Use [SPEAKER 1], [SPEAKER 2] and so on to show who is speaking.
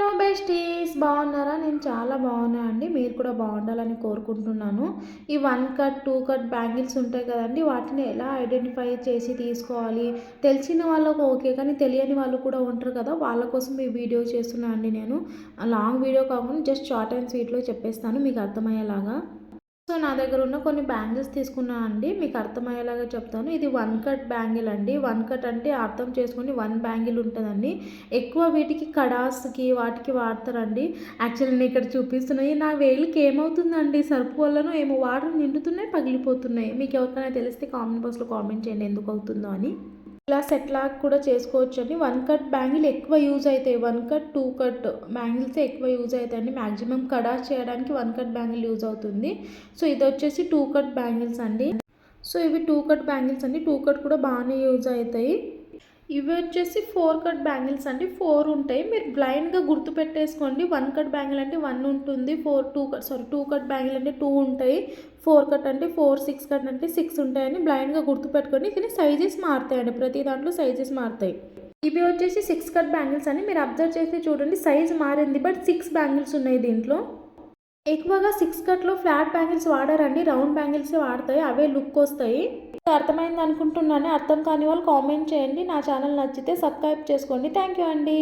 [SPEAKER 1] Hello besties బాగున్నారా? నేను చాలా బాగున్నా అండి. మీరు కూడా బాగుండాలని కోరుకుంటున్నాను. ఈ one cut two cut bangles ఉంటాయి కదండి వాటిని ఎలా ఐడెంటిఫై చేసి తీసుకోవాలి? తెలిసిన వాళ్ళకు ఓకే కానీ తెలియని వాళ్ళు కూడా ఉంటారు కదా వాళ్ళ కోసం ఈ వీడియో చేస్తున్నా అండి నేను. లాంగ్ వీడియో కాకుండా జస్ట్ షార్ట్ అండ్ స్వీట్లో చెప్పేస్తాను మీకు అర్థమయ్యేలాగా. సో నా దగ్గర ఉన్న కొన్ని బ్యాంగిల్స్ తీసుకున్నాను అండి మీకు అర్థమయ్యేలాగా చెప్తాను. ఇది వన్ కట్ బ్యాంగిల్ అండి. వన్ కట్ అంటే అర్థం చేసుకుని వన్ బ్యాంగిల్ ఉంటుందండి. ఎక్కువ వీటికి కడాస్కి వాటికి వాడతారండి. యాక్చువల్లీ నేను ఇక్కడ చూపిస్తున్నాయి. నా వేలికి ఏమవుతుందండి? సరుపు వల్లనో ఏమో వాటర్ నిండుతున్నాయి పగిలిపోతున్నాయి. మీకు ఎవరికైనా తెలిస్తే కామెంట్ బాక్స్లో కామెంట్ చేయండి ఎందుకు అవుతుందో అని. ఇలా సెట్ లాగా కూడా చేసుకోవచ్చు అండి వన్ కట్ బ్యాంగిల్ ఎక్కువ యూజ్ అవుతాయి. One cut two cut bangles ఎక్కువ యూజ్ అవుతాయండి. మ్యాక్సిమం కడాస్ చేయడానికి వన్ కట్ బ్యాంగిల్ యూజ్ అవుతుంది. సో ఇది వచ్చేసి టూ కట్ బ్యాంగిల్స్ అండి. సో ఇవి టూ కట్ బ్యాంగిల్స్ అండి. టూ కట్ కూడా బాగానే యూజ్ అవుతాయి. ఇవి వచ్చేసి ఫోర్ కట్ బ్యాంగిల్స్ అండి. ఫోర్ ఉంటాయి. మీరు బ్లైండ్గా గుర్తు పెట్టేసుకోండి వన్ కట్ బ్యాంగిల్ అంటే వన్ ఉంటుంది. Four two cut sorry two cut bangle అంటే టూ ఉంటాయి. ఫోర్ కట్ అంటే ఫోర్ సిక్స్ కట్ అంటే సిక్స్ ఉంటాయని బ్లైండ్గా గుర్తు పెట్టుకోండి కానీ సైజెస్ మారుతాయండి. ప్రతి దాంట్లో సైజెస్ మారుతాయి. ఇవి వచ్చేసి సిక్స్ కట్ బ్యాంగిల్స్ అని మీరు అబ్జర్వ్ చేసి చూడండి సైజ్ మారింది. బట్ సిక్స్ బ్యాంగిల్స్ ఉన్నాయి దీంట్లో. ఎక్కువగా సిక్స్ కట్లో ఫ్లాట్ బ్యాంగిల్స్ వాడారండి. రౌండ్ బ్యాంగిల్స్ వాడతాయి. అవే లుక్ వస్తాయి. అర్థమైంది అనుకుంటున్నాను. అర్థం కాని వాళ్ళు కామెంట్ చేయండి. నా ఛానల్ నచ్చితే సబ్స్క్రైబ్ చేసుకోండి. థ్యాంక్ యూ అండి.